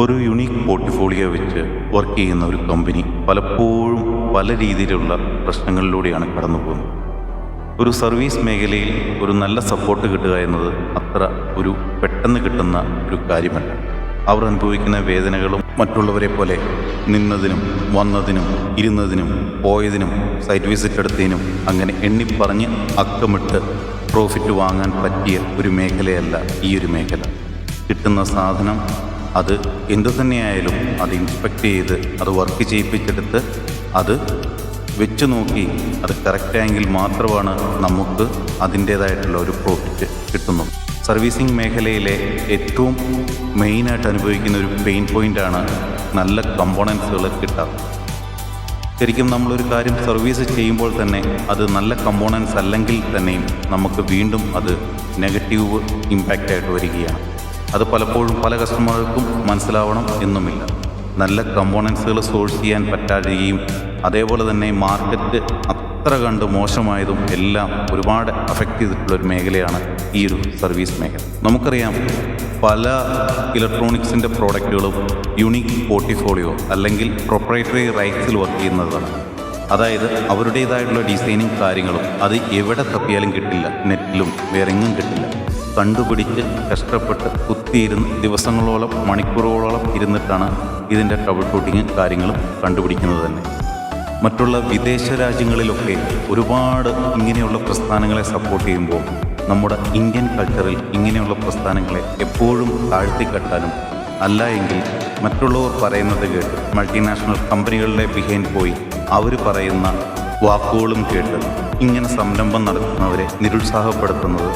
ഒരു unique portfolio വെച്ച് work ചെയ്യുന്ന ഒരു കമ്പനി പലപ്പോഴും പല രീതിയിലുള്ള പ്രശ്നങ്ങളിലൂടെയാണ് കടന്നു പോകുന്നത് ഒരു സർവീസ് മേഖലയിൽ ഒരു നല്ല സപ്പോർട്ട് കിട്ടുക എന്നത് അത്ര ഒരു പെട്ടെന്ന് കിട്ടുന്ന ഒരു കാര്യമല്ല. അവർ അനുഭവിക്കുന്ന വേദനകളും മറ്റുള്ളവരെ പോലെ നിന്നതിനും വന്നതിനും ഇരുന്നതിനും പോയതിനും സൈറ്റ് വിസിറ്റ് എടുത്തതിനും അങ്ങനെ എണ്ണിപ്പറഞ്ഞ് അക്കമിട്ട് പ്രോഫിറ്റ് വാങ്ങാൻ പറ്റിയ ഒരു മേഖലയല്ല ഈ ഒരു മേഖല. കിട്ടുന്ന സാധനം അത് എന്തു തന്നെയായാലും അത് ഇൻസ്പെക്ട് ചെയ്ത് അത് വർക്ക് ചെയ്യിപ്പിച്ചെടുത്ത് അത് വെച്ച് നോക്കി അത് കറക്റ്റായെങ്കിൽ മാത്രമാണ് നമുക്ക് അതിന്റേതായിട്ടുള്ള ഒരു പ്രോഫിറ്റ് കിട്ടുന്നത്. സർവീസിംഗ് മേഖലയിലെ ഏറ്റവും മെയിനായിട്ട് അനുഭവിക്കുന്ന ഒരു പെയിൻ പോയിന്റാണ് നല്ല കമ്പോണൻസുകൾ കിട്ടാറ്. ശരിക്കും നമ്മളൊരു കാര്യം സർവീസ് ചെയ്യുമ്പോൾ തന്നെ അത് നല്ല കമ്പോണൻസ് അല്ലെങ്കിൽ തന്നെയും നമുക്ക് വീണ്ടും അത് നെഗറ്റീവ് ഇമ്പാക്റ്റായിട്ട് വരികയാണ്. അത് പലപ്പോഴും പല കസ്റ്റമർക്കും മനസ്സിലാവണം എന്നുമില്ല. നല്ല കമ്പോണൻസുകൾ സോഴ്സ് ചെയ്യാൻ പറ്റാതെയും അതേപോലെ തന്നെ മാർക്കറ്റ് അത്ര കണ്ട് മോശമായതും എല്ലാം ഒരുപാട് അഫക്റ്റ് ചെയ്തിട്ടുള്ള ഒരു മേഖലയാണ് ഈ ഒരു സർവീസ് മേഖല. നമുക്കറിയാം പല ഇലക്ട്രോണിക്സിന്റെ പ്രോഡക്റ്റുകളും യുണീക്ക് പോർട്ടിഫോളിയോ അല്ലെങ്കിൽ പ്രൊപ്പറേറ്ററി റൈറ്റ്സിൽ വർക്ക് ചെയ്യുന്നതാണ്. അതായത് അവരുടേതായിട്ടുള്ള ഡിസൈനിങ് കാര്യങ്ങളും അത് എവിടെ തപ്പിയാലും കിട്ടില്ല നെറ്റിലും വേറെങ്ങും കിട്ടില്ല. കണ്ടുപിടിച്ച് കഷ്ടപ്പെട്ട് കുത്തിയിരുന്ന് ദിവസങ്ങളോളം മണിക്കൂറുകളോളം ഇരുന്നിട്ടാണ് ഇതിന്റെ ട്രബിൾ ഷൂട്ടിങ്ങും കാര്യങ്ങളും കണ്ടുപിടിക്കുന്നത് തന്നെ. മറ്റുള്ള വിദേശ രാജ്യങ്ങളിലൊക്കെ ഒരുപാട് ഇങ്ങനെയുള്ള പ്രസ്ഥാനങ്ങളെ സപ്പോർട്ട് ചെയ്യുമ്പോൾ നമ്മുടെ ഇന്ത്യൻ കൾച്ചറിൽ ഇങ്ങനെയുള്ള പ്രസ്ഥാനങ്ങളെ എപ്പോഴും താഴ്ത്തിക്കെട്ടാനും അല്ല എങ്കിൽ മറ്റുള്ളവർ പറയുന്നത് കേട്ട് മൾട്ടിനാഷണൽ കമ്പനികളുടെ ബിഹൈൻഡ് പോയി അവർ പറയുന്ന വാക്കുകളും കേട്ട് ഇങ്ങനെ സംരംഭം നടത്തുന്നവരെ നിരുത്സാഹപ്പെടുത്തുന്നത്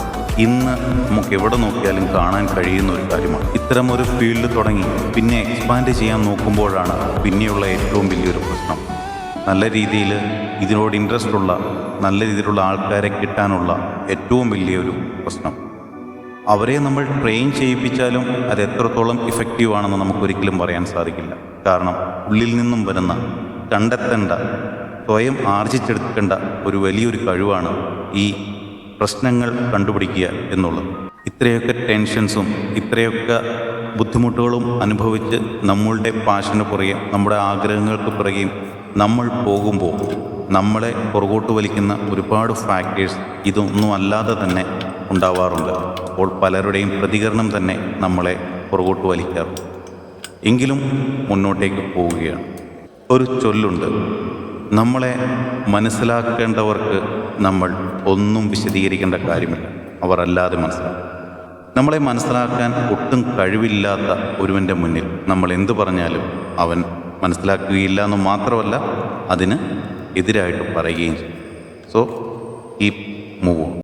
ഇന്ന് നമുക്ക് എവിടെ നോക്കിയാലും കാണാൻ കഴിയുന്ന ഒരു കാര്യമാണ്. ഇത്തരം ഒരു ഫീൽഡ് തുടങ്ങി പിന്നെ എക്സ്പാൻഡ് ചെയ്യാൻ നോക്കുമ്പോഴാണ് പിന്നെയുള്ള ഏറ്റവും വലിയൊരു പ്രശ്നം. നല്ല രീതിയിൽ ഇതിനോട് ഇൻട്രസ്റ്റ് ഉള്ള നല്ല രീതിയിലുള്ള ആൾക്കാരെ കിട്ടാനുള്ള ഏറ്റവും വലിയൊരു പ്രശ്നം. അവരെ നമ്മൾ ട്രെയിൻ ചെയ്യിപ്പിച്ചാലും അത് എത്രത്തോളം ഇഫക്റ്റീവ് ആണെന്ന് നമുക്കൊരിക്കലും പറയാൻ സാധിക്കില്ല. കാരണം ഉള്ളിൽ നിന്നും വരുന്ന കണ്ടെത്തേണ്ട സ്വയം ആർജിച്ചെടുക്കേണ്ട ഒരു വലിയൊരു കഴിവാണ് ഈ പ്രശ്നങ്ങൾ കണ്ടുപിടിക്കുക എന്നുള്ളത്. ഇത്രയൊക്കെ ടെൻഷൻസും ഇത്രയൊക്കെ ബുദ്ധിമുട്ടുകളും അനുഭവിച്ച് നമ്മളുടെ പാഷന് പുറകെ നമ്മുടെ ആഗ്രഹങ്ങൾക്ക് പുറകെയും നമ്മൾ പോകുമ്പോൾ നമ്മളെ പുറകോട്ട് വലിക്കുന്ന ഒരുപാട് ഫാക്ടേഴ്സ് ഇതൊന്നും അല്ലാതെ തന്നെ ഉണ്ടാവാറുണ്ട്. അപ്പോൾ പലരുടെയും പ്രതികരണം തന്നെ നമ്മളെ പുറകോട്ട് വലിക്കാറുണ്ട്. എങ്കിലും മുന്നോട്ടേക്ക് പോവുകയാണ്. ഒരു ചൊല്ലുണ്ട്. നമ്മളെ മനസ്സിലാക്കേണ്ടവർക്ക് നമ്മൾ ഒന്നും വിശദീകരിക്കേണ്ട കാര്യമില്ല. അവർ അല്ലാതെ മനസ്സിലാക്കും. നമ്മളെ മനസ്സിലാക്കാൻ ഒട്ടും കഴിവില്ലാത്ത ഒരുവന്റെ മുന്നിൽ നമ്മൾ എന്തു പറഞ്ഞാലും അവൻ മനസ്സിലാക്കുകയില്ല എന്ന് മാത്രമല്ല അതിന് എതിരായിട്ട് പറയുകയും ചെയ്യും. സോ ഈ മൂവ്